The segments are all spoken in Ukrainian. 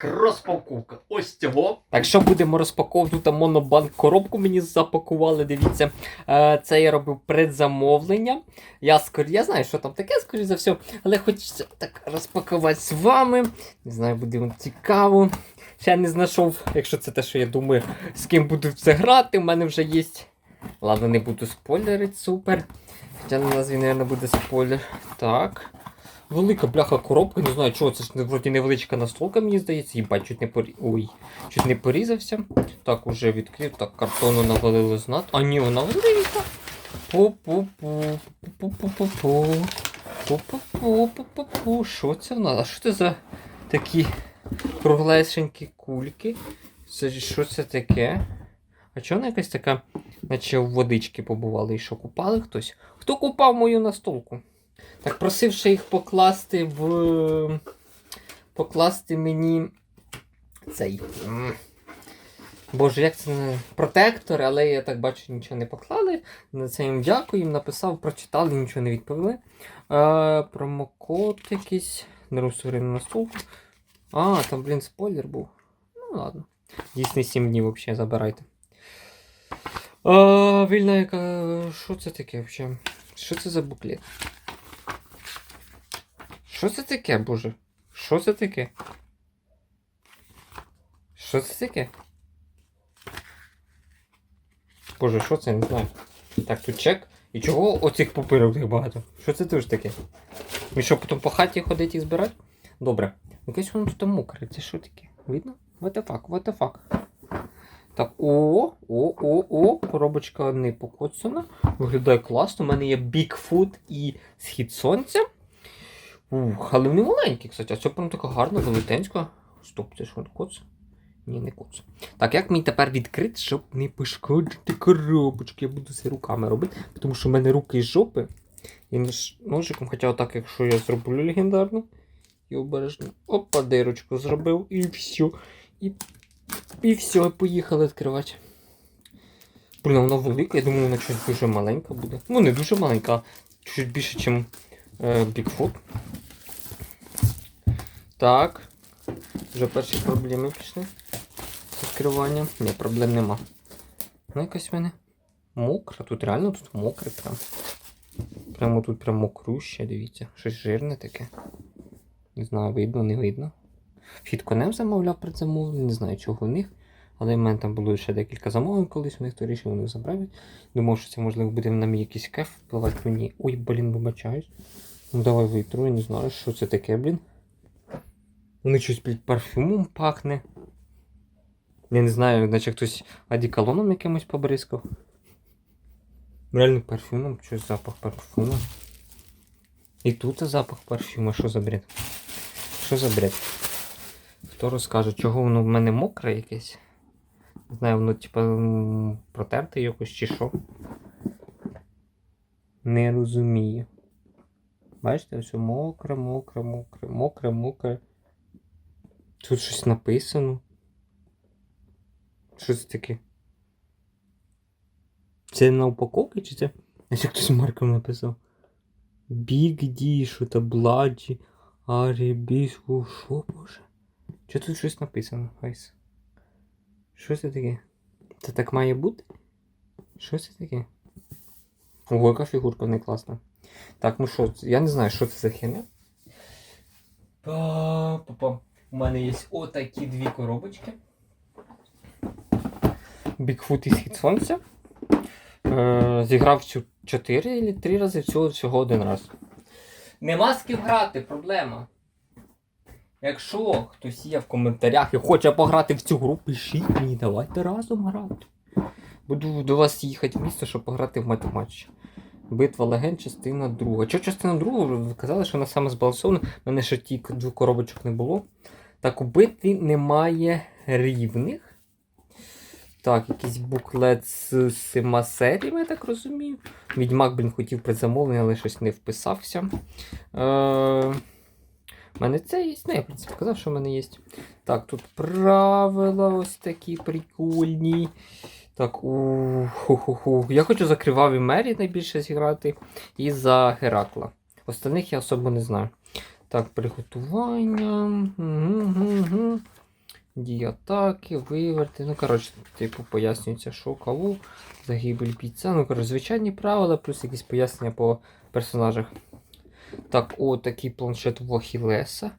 Розпаковка ось цього. Так що будемо розпаковувати там монобанк коробку мені запакували. Дивіться, е, це я робив предзамовлення. Я скор... я знаю, що там таке, скоріше за все, але хочеться так розпакувати з вами. Не знаю, буде вам цікаво. Ще не знайшов, якщо це те, що я думаю, з ким буду це грати. У мене вже є. Ладно, не буду спойлерити, супер. Хоча на назві, мабуть, буде спойлер. Так. Велика бляха коробка, не знаю чого, це ж вроді невеличка настолка, мені здається, їбать, чуть не порі... Ой, чуть не порізався. Так, уже відкрив, так, картону навалили знат. А ні, вона велика. Пу-пу-пу. Що це в нас? А що це за такі круглесенькі кульки? Це що це таке? А чого вона якась така, наче в водички побували і що купали хтось? Хто купав мою настолку? Так, просивши їх покласти в. Покласти мені цей. Боже, як це протектор, але я так бачу, нічого не поклали. На це їм дякую, їм написав, прочитали, нічого не відповіли. Е, промокод якийсь. Не розсурений на стул. А, там, блін, спойлер був. Ну ладно. Дійсний 7 днів взагалі забирайте. А, вільна яка. Що це таке взагалі? Що це за буклет? Що це таке, боже? Що це таке? Що це таке? Боже, що це? Не знаю. Так, тут чек. І чого оцих пупирок так багато? Що це теж таке? Ми що, потім по хаті ходити і збирати? Добре. Якесь воно тут мокре. Це що таке? Видно? What the fuck, what the fuck? Так, о, о, о, о, коробочка не покоцана. Виглядає класно. У мене є Bigfoot і схід сонця. Ух, але вони маленькі, кстати. А це прям така гарна, велетенська. Стоп, це що, коц? Ні, не коц. Так, як мені тепер відкрити, щоб не пошкодити коробочки? Я буду це руками робити, тому що в мене руки з жопи. І ножиком, хоча отак, якщо я зроблю легендарну. І обережно. Опа, дирочку зробив, і все. І, і все, поїхали відкривати. Блін, вона велика, я думаю, вона щось дуже маленька буде. Ну, не дуже маленька, а чуть більше, ніж е, Bigfoot. Так. Вже перші проблеми пішли. З відкриванням. Ні, проблем нема. Ну, якась в мене мокра. Тут реально тут мокре прям. Прямо тут прям мокруще, дивіться. Щось жирне таке. Не знаю, видно, не видно. Вхід конем замовляв предзамовлення, не знаю, чого в них. Але в мене там було ще декілька замовлень колись, у них то рішив вони забрали. Думав, що це можливо буде на мій якийсь кеф впливати мені. Ой, блін, вибачаюсь. Ну давай витру, я не знаю, що це таке, блін. Вони щось під парфюмом пахне. Я не знаю, наче хтось одеколоном якимось побризкав. Реально парфюмом, щось запах парфюму. І тут запах парфюма, що за бред? Що за бред? Хто розкаже, чого воно в мене мокре якесь? Не знаю, воно типа протерте якось чи що. Не розумію. Бачите, все мокре, мокре, мокре, мокре, мокре. Тут щось написано. Що це таке? Це на упаковці чи це? Наче хтось марком написав. Big D, що то Бладі, Арібіску, що боже? Що тут щось написано, Гайс? Що це таке? Це так має бути? Що це таке? Ого, яка фігурка не класна. Так, ну що, я не знаю, що це за. Па-па-па. У мене є отакі дві коробочки. Бігфут і схід сонця. Е, зіграв цю 4 чи 3 рази, всього, всього один раз. Нема з ким грати, проблема. Якщо хтось є в коментарях і хоче пограти в цю гру, пишіть мені, давайте разом грати. Буду до вас їхати в місто, щоб пограти в математч. Битва легенд, частина друга. Що частина друга? Ви казали, що вона саме збалансована. У мене ще ті двох коробочок не було. Так, у битві немає рівних. Так, якийсь буклет з сима серіями, я так розумію. Відьмак, блін, хотів предзамовлення, але щось не вписався. Е... У мене це є. Ну, я в принципі казав, що в мене є. Так, тут правила ось такі прикольні. Так, у ху-ху-ху. Я хочу за криваві мері найбільше зіграти. І за Геракла. Остальних я особо не знаю. Так, приготування. Угу, угу. дії виверти. Ну, коротше, типу, пояснюється, що кого, загибель бійця. Ну, коротше, звичайні правила, плюс якісь пояснення по персонажах. Так, о, такий планшет в Ахілеса.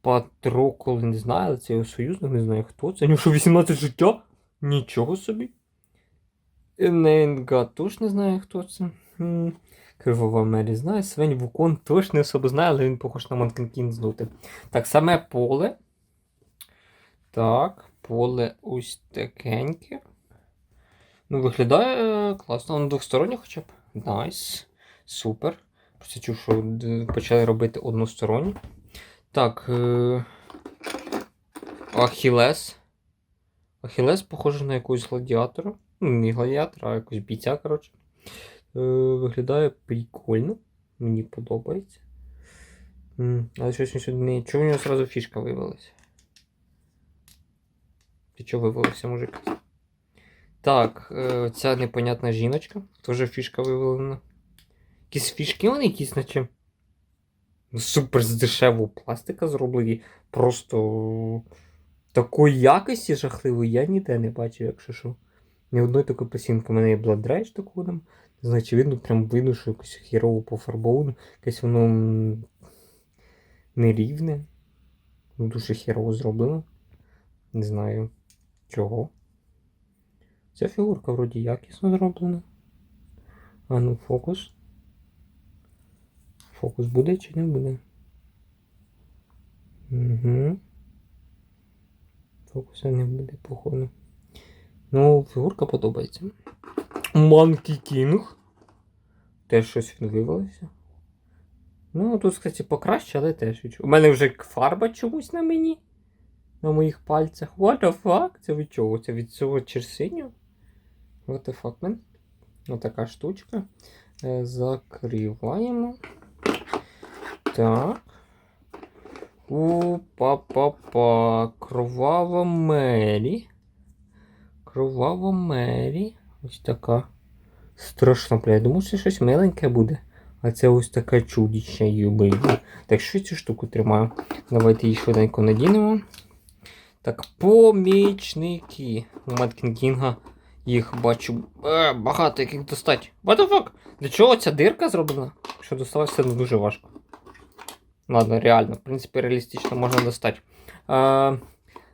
Патрокол, не знаю, але це його союзник, не знаю хто це. Нього що 18 життя? Нічого собі. Ененга теж не знаю, хто це. Кривова Мері знає. Свень Вукон теж не особо знає, але він похож на Манкінкін здути. Так, саме поле. Так, поле ось такеньке. Ну, виглядає е, класно. Воно двостороннє хоча б. Найс. Супер. Просто чув, що почали робити односторонні. Так. Е... Ахілес. Ахілес похожий на якогось гладіатора. Ну, не гладіатора, а якогось бійця, коротше. Е, виглядає прикольно. Мені подобається. Але щось не. Чого у нього зразу фішка виявилася? Ти чого вивалився, мужик? Так, е, ця непонятна жіночка. Теж фішка вивалена. Якісь фішки вони якісь наче. ну, Супер з дешевого пластика зроблені. Просто такої якості жахливої я ніде не бачив, якщо що. Ні одної такої пасінки. У мене є Blood Rage такого. Значить, видно, прям видно, що якось хірово пофарбовано. Якесь воно нерівне. Ну, Дуже хірово зроблено. Не знаю чого. Ця фігурка вроді якісно зроблена. А ну фокус. Фокус буде чи не буде? Угу. Фокуса не буде, походу. Ну, фігурка подобається. Monkey King. Теж щось він вивалився. Ну, тут, кстати, покраще, але теж відчув. У мене вже фарба чомусь на мені. На моїх пальцях. What the fuck? Це від чого? Це від цього черсиню? What the fuck, man? Отака штучка. Е, Закриваємо. Так. Опа-па-па. Кровава Мері. Кровава Мері. Ось така. Страшно, бля. Я думав, що щось миленьке буде. А це ось таке чудіще юбилі. Так що цю штуку тримаю? Давайте її швиденько надінемо. Так, помічники. У Меткін Кінга їх бачу е, багато яких достать. What the fuck? Для чого ця дирка зроблена? Що доставатися не дуже важко. Ладно, реально, в принципі, реалістично можна достати. Е,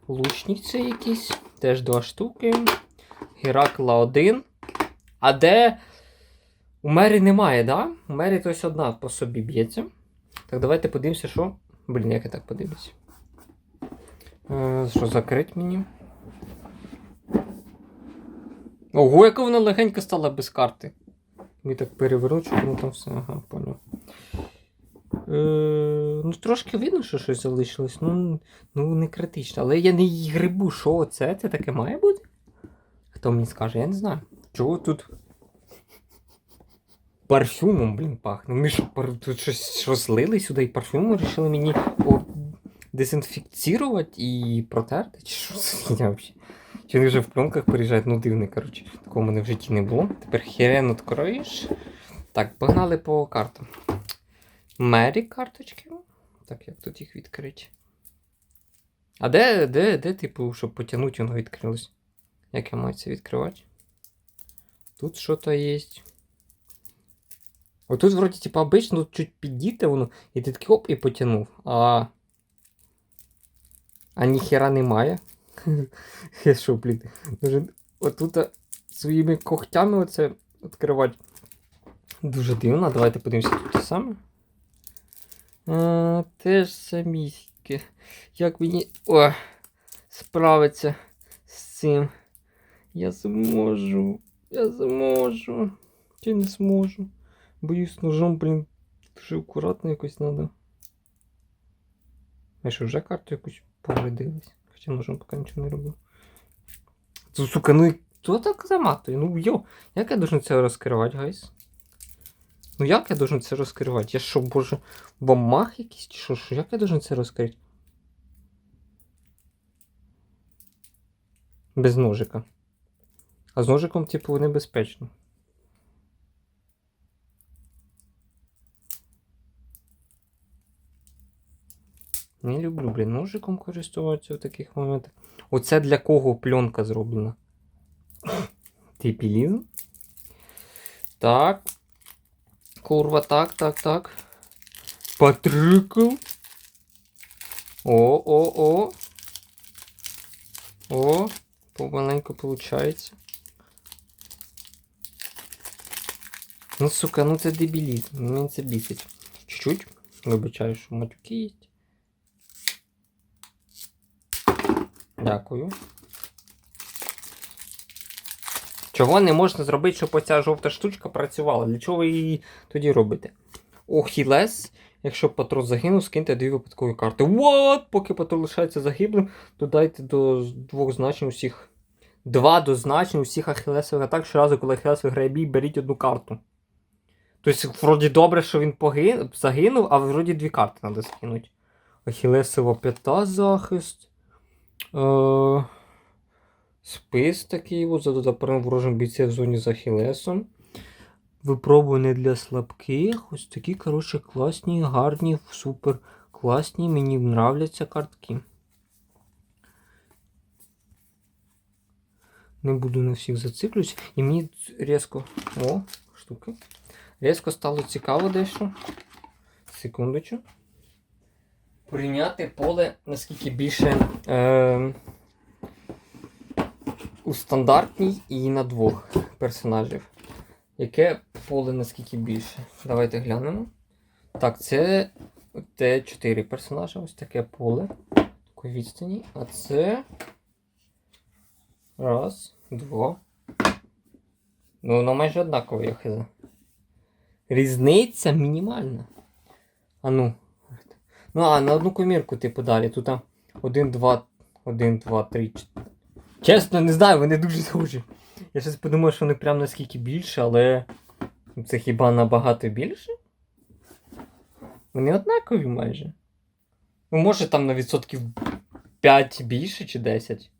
лучниці якісь. Теж два штуки. Геракла 1. А де. У Мері немає, да? У Мері ось одна по собі б'ється. Так, давайте подивимося, що. Блін, як я так подивлюся. Е, що закрить мені? Ого, яка вона легенько стала без карти. Ми так перевернуть, щоб там все. Ага, поняв. Е, ну, трошки видно, що щось залишилось. Ну, ну не критично. Але я не її грибу. Що це? Це таке має бути? Хто мені скаже, я не знаю. Чого тут парфюмом, блін, пахне. Ми що, пар... тут щось розлили сюди і парфюмом вирішили мені о, дезінфікцірувати і протерти? Чи що це взагалі? Чи вони вже в пленках переїжджають? Ну дивний, коротше. Такого в мене в житті не було. Тепер херен відкроєш. Так, погнали по картам. Мері карточки. Так, як тут їх відкрити? А де, де, де, типу, щоб потягнути, воно відкрилось? Як я маю це відкривати? Тут що-то є. Отут, вроді, типу, обично, тут чуть підійти воно, і ти такий оп і потягнув. А. А ніхера немає. Я що, блін. Отут своїми когтями оце відкривати. Дуже дивно. Давайте подивимося тут те саме. А, теж саміське. Як мені о, справиться з цим? Я зможу. Я зможу. Чи не зможу? Боюсь, ножом, блін, дуже акуратно якось треба. Я що, вже карту якусь повредилась? Хоча ножом поки нічого не робив. Сука, ну хто так заматує? Ну йо, як я должен це розкривати, гайс? Ну як я должен це розкривати? Я що, боже, бомах якийсь чи що? що? Як я должен це розкрити? Без ножика. А з ножиком, типу, небезпечно. Не люблю, блін, ножиком користуватися в таких моментах. Оце для кого пленка зроблена? Дебілізм. Так. Курва, так, так, так. Патрикл. О, о, помаленьку получається. Ну, сука, ну це дебілізм. Мені це бісить. Чуть-чуть. Вибачаю, що матюки є. Дякую. Чого не можна зробити, щоб оця жовта штучка працювала? Для чого ви її тоді робите? Охілес, якщо патрон загинув, скиньте дві випадкові карти. What? Поки патрон лишається загиблим, додайте до двох значень усіх. Два до значень усіх ахілесових атак. Щоразу, коли Ахілес виграє бій, беріть одну карту. Тобто, вроді добре, що він погин... загинув, а вроді дві карти треба скинути. Ахілесова п'ята захист. Е... Спис такий от, задада перем ворожим бійців в зоні з Ахілесом. Випробування для слабких. Ось такі, коротше, класні, гарні, супер класні. Мені нравляться картки. Не буду на всіх зациклюсь. І мені різко. О, штуки. Різко стало цікаво дещо. Секундочку. Прийняти поле наскільки більше. Е- у стандартній і на двох персонажів. Яке поле наскільки більше? Давайте глянемо. Так, це Т4 персонажа, ось таке поле. Такої відстані. А це. Раз, два. Ну, воно майже однакове, я хз. Різниця мінімальна. А ну. Ну, а на одну комірку, типу, далі. Тут 1, 2, 1, 2, 3, 4. Чесно, не знаю, вони дуже схожі. Я щось подумав, що вони прям наскільки більше, але це хіба набагато більше? Вони однакові майже. Ну, може там на відсотків 5 більше чи 10.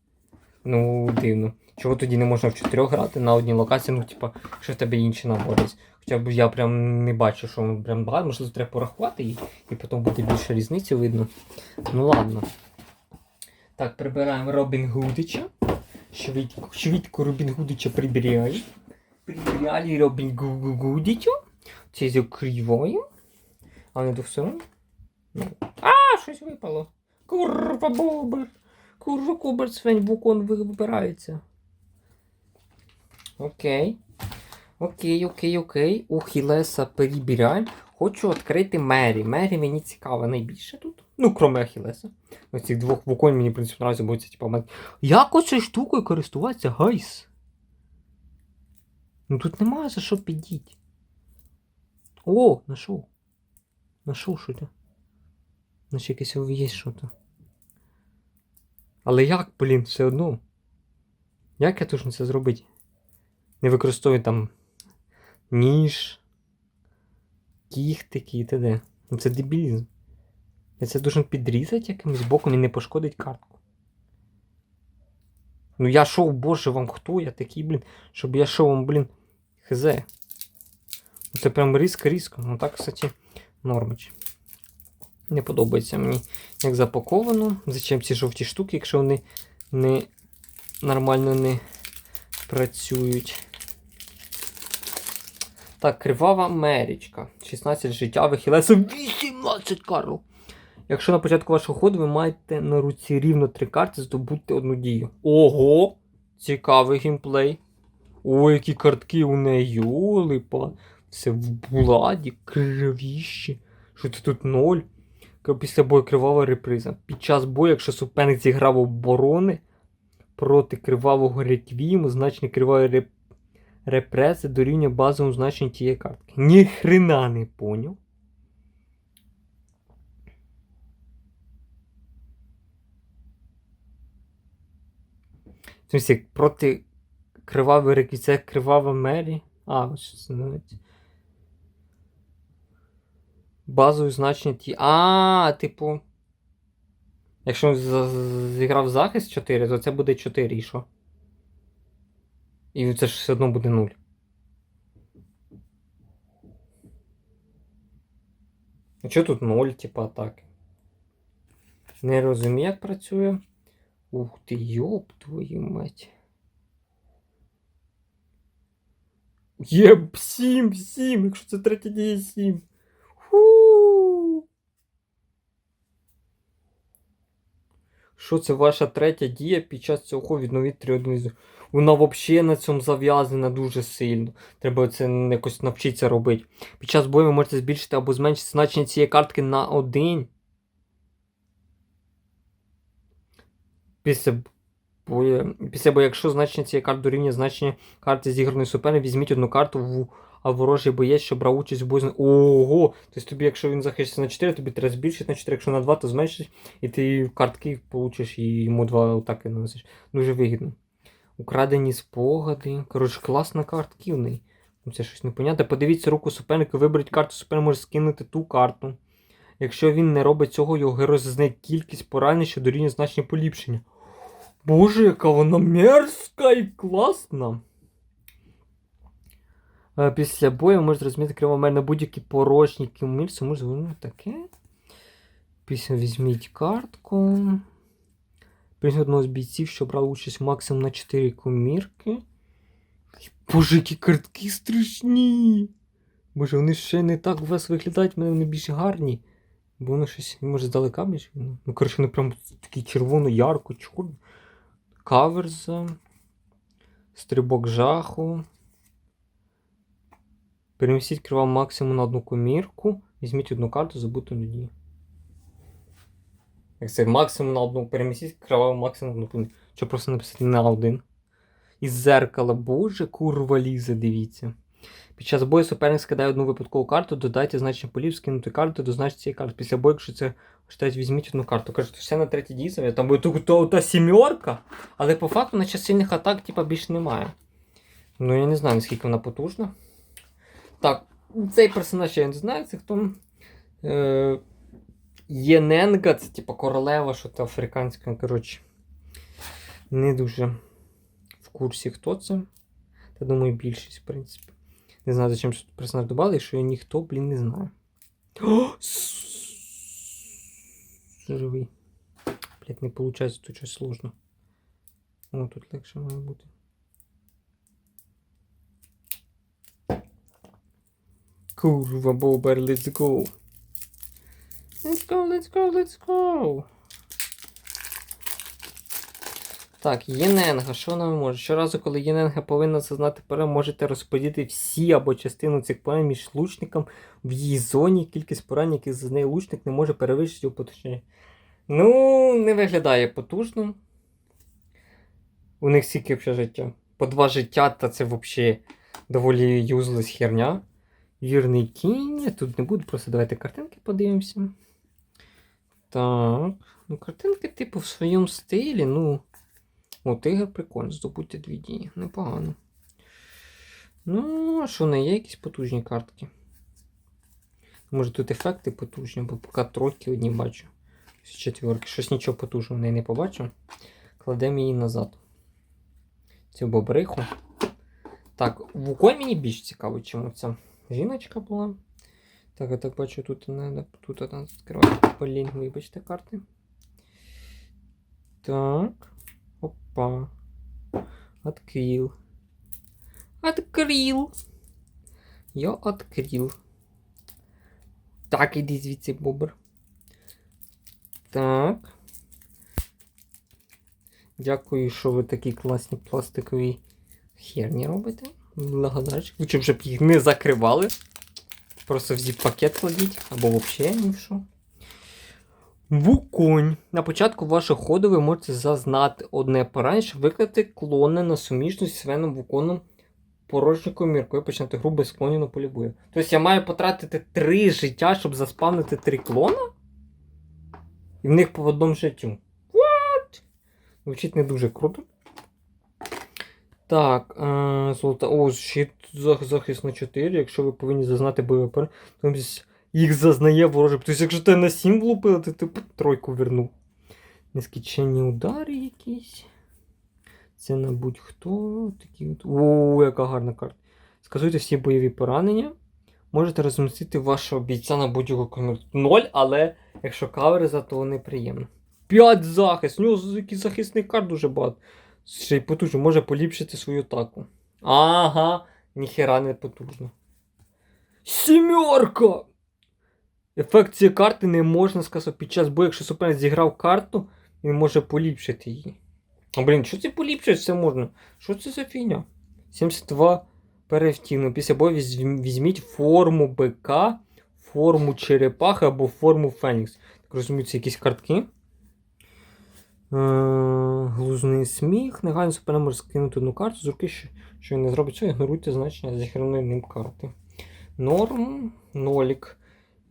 Ну, дивно. Чого тоді не можна в 4 грати на одній локації, ну, типа, якщо в тебе інші набори. Хоча б я прям не бачу, що прям багато, можливо, треба порахувати і, і потім буде більше різниці видно. Ну ладно. Так, прибираємо Робін Гудича. Швидко, швидко Робін Гудича прибирали. Прибирали Робін Гу- Гудича. Це закриваємо. А не двосторонньо? Ну. А, щось випало. Курва бобер. Курва кубер свинь вукон вибирається. Окей. Окей, окей, окей. У Хілеса перебираємо. Хочу відкрити Мері. Мері мені цікаво найбільше тут. Ну, кроме Ахілеса. Ось цих двох вуконь мені, в принципі, наразі буде типу, мати. Як оцею штукою користуватися, гайс? Ну тут немає за що підіть. О, нашов. Нашов то. Значить якесь є що то. Але як, блін, все одно? Як я должен це зробити? Не використовую там ніж, кіхтики і т.д. Ну це дебілізм. Я це должен підрізати якимось боком і не пошкодить картку. Ну я шов, боже, вам хто я такий, блін, щоб я шов вам, блін, хз. Ну, Це прям різко-різко. Ну так, кстати, нормич. Не подобається мені, як запаковано. Зачем ці жовті штуки, якщо вони не нормально не працюють. Так, кривава мерічка. 16 життя, вихилеса 18 Карл. Якщо на початку вашого ходу ви маєте на руці рівно 3 карти, здобудьте одну дію. Ого! Цікавий геймплей. Ой, які картки у неї, йолипа. Все в буладі, кривіще. Що це тут ноль? Після бою кривава реприза. Під час бою, якщо суперник зіграв оборони проти кривавого реквієму, значення кривавої реп... репреси дорівнює базовому значенню тієї картки. Ні хрена не поняв. В смысле, проти кривавої це кривава Мері. А, ось що це називається. Базове значення ті. А, типу. Якщо зіграв захист 4, то це буде 4 і що? І це ж все одно буде 0. А чого тут 0, типу, атаки? Не розумію, як працює. Ух ти, йоп твою мать. Є 7, 7, якщо це третя дія 7. Ху. Що це ваша третя дія під час цього відновіть три одиниці? Вона взагалі на цьому зав'язана дуже сильно. Треба це якось навчитися робити. Під час бою ви можете збільшити або зменшити значення цієї картки на 1. Після бою, після бою, якщо значення цієї карти дорівнює значення карти зіграної суперника, візьміть одну карту в а ворожий боєць, що брав участь бою. з- Ого! Тобто тобі, якщо він захиститься на 4, тобі треба збільшити на 4, якщо на 2, то зменшиш, і ти картки получиш і йому 2 атаки наносиш. Дуже вигідно. Украдені спогади. Коротше, класна неї. Ну, Це щось непонятне. Подивіться руку суперника, виберіть карту, суперник може скинути ту карту. Якщо він не робить цього, його герой зазнає кількість поранень, що дорівнює значення поліпшення. Боже, яка вона мерзка і класна. Е, Після бою може розміти кривомер на будь-які порожні кіммільці. Може воно таке. Після візьміть картку. Прийняти одного з бійців, що брав участь максимум на 4 комірки. Боже, які картки страшні. Боже, вони ще не так у вас виглядають, мене вони більш гарні. Бо воно щось, може, здалека більш. Ну, коротше, вони прям такі червоно, ярко, чорно. Каверза. Стрибок жаху. Перемістіть крива максимум на одну комірку. Візьміть одну карту, забудьте надію. Як це максимум на одну. Перемістіть крива максимум на одну комірку. Що просто написати на один. Із зеркала, боже, курва лізе, дивіться. Під час бою суперник скидає одну випадкову карту, додайте значення полів, скинути карту до цієї карти. Після бою, якщо це вважають, візьміть одну карту. Кажуть, все на третій дійсно, там буде то, то, та сімерка, але по факту на час сильних атак, типа, більше немає. Ну, я не знаю, наскільки вона потужна. Так, цей персонаж я не знаю, це хто. Е, Єненга, це типа королева, що то африканська, коротше. Не дуже в курсі, хто це. Та думаю, більшість, в принципі. Не знаю, зачем тут персонаж додали, якщо я ніхто, блін, не знаю. О, Живий. Блять, не виходить, тут щось сложно. О, тут легше має бути. Курва, бобер, let's go. Let's go, let's go, let's go. Так, Єненга, що вона може? Щоразу, коли Єненга повинна зазнати пере, можете розподілити всі або частину цих поранень між лучником в її зоні. Кількість поранень, яких зазнає лучник, не може перевищити у поточні. Ну, не виглядає потужно. У них скільки взагалі життя? По два життя, та це взагалі доволі юзлес херня. Вірний кінь. Я тут не буду, просто давайте картинки подивимося. Так. Ну, картинки, типу, в своєму стилі, ну. О, тигр прикольно, здобути дві дії. Непогано. Ну, а що не є якісь потужні картки? Може тут ефекти потужні, бо поки тройки одні бачу. З четверки. Щось нічого потужного в не побачу. Кладемо її назад. Цю бобриху. Так, вукой мені більш цікаво, чому ця жіночка була. Так, я так бачу, тут не тут вона відкриває. Блін, вибачте карти. Так. Опа. Открыл. Открыл. Я открыл. Так, іди звідси, бобр. Так. Дякую, що ви такі класні пластикові херні робите. Благодарочок. Ви чи вже б їх не закривали. Просто в зіп-пакет кладіть, або взагалі ні в що. Вуконь. На початку вашого ходу ви можете зазнати одне поранення, щоб викликати клони на суміжність з свеном вуконом порожньою міркою починати гру без клонів на полі бою. Тобто я маю потратити три життя, щоб заспавнити три клона? І в них по одному життю. What? Звучить не дуже круто. Так, е, золота. О, щит захист на 4. Якщо ви повинні зазнати бойовий то десь їх зазнає ворожий. Тобто, якщо ти на 7 влупив, то ти б тройку вернув. Нескінченні удари якісь. Це на будь-хто. Такі от. О, яка гарна карта. Сказуйте всі бойові поранення. Можете розмістити вашого бійця на будь-яку комірку. Ноль, але якщо каверза, то неприємно. 5 захист. У нього якийсь захисних карт дуже багато. Ще й потужно, може поліпшити свою атаку. Ага, ніхера не потужно. Сімерка! Ефект цієї карти не можна сказати під час бою, якщо суперник зіграв карту, він може поліпшити її. А, блін, що це поліпшити все можна? Що це за фігня? 72 перевтіну. Після бою візьміть форму бика, форму черепахи або форму Фенікс. Так розумію, це якісь картки. Е, Глузний сміх. Негайно суперник може скинути одну карту з руки, що, що він не зробить цього, ігноруйте значення зіграної ним карти. Норм, нолік.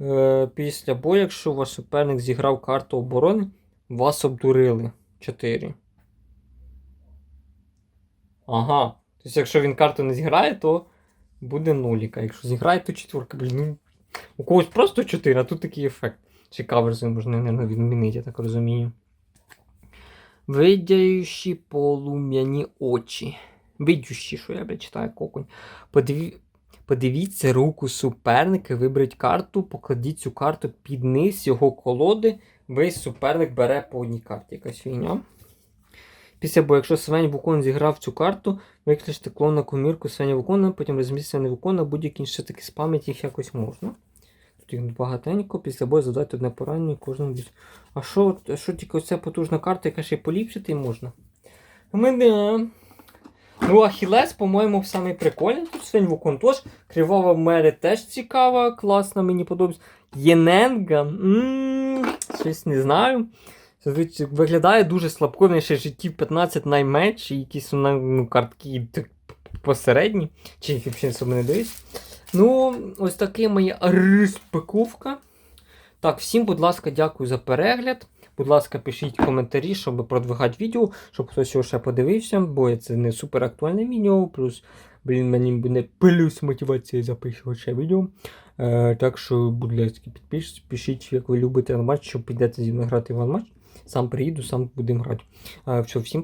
Е, після бою, якщо ваш суперник зіграв карту оборони, вас обдурили. 4. Ага. Тобто, якщо він карту не зіграє, то буде нуліка. Якщо зіграє, то четверка. Блін, ну, у когось просто 4, а тут такий ефект. Чи каверзи можна, мабуть, відмінити, я так розумію. Видяючі полум'яні очі. Видющі, що я блядь, читаю коконь. Подиві... Подивіться руку суперника, виберіть карту, покладіть цю карту під низ його колоди. Весь суперник бере по одній карті. Якась фігня. Після бою, якщо Свень Вукон зіграв цю карту, виключите клон на комірку Свеня Вукона, потім розмістити не Вукона, будь-які інші таки спам'ять їх якось можна. Тут їх багатенько, після бою задати одне поранення кожному бійцю. А що, що тільки оця потужна карта, яка ще й поліпшити можна? Мене. Ну, Ахілес, по-моєму, самий прикольний. Тут Свень Вукон теж. Кривава Мері теж цікава, класна, мені подобається. Єненга. Щось не знаю. Виглядає дуже слабко, в неї ще життів 15 найменш, і якісь ну, картки посередні. Чи їх взагалі особо не дивись. Ну, ось таке моя розпаковка. Так, всім, будь ласка, дякую за перегляд. Будь ласка, пишіть коментарі, щоб продвигати відео, щоб хтось його ще подивився, бо це не супер актуальне відео. Плюс, блін, мені буде плюс мотивація записувати ще відео. Е, так що, будь ласка, підпишіть, пишіть, як ви любите матч, щоб підете зі мною грати в матч. Сам приїду, сам будемо грати. Е, все, всім пока.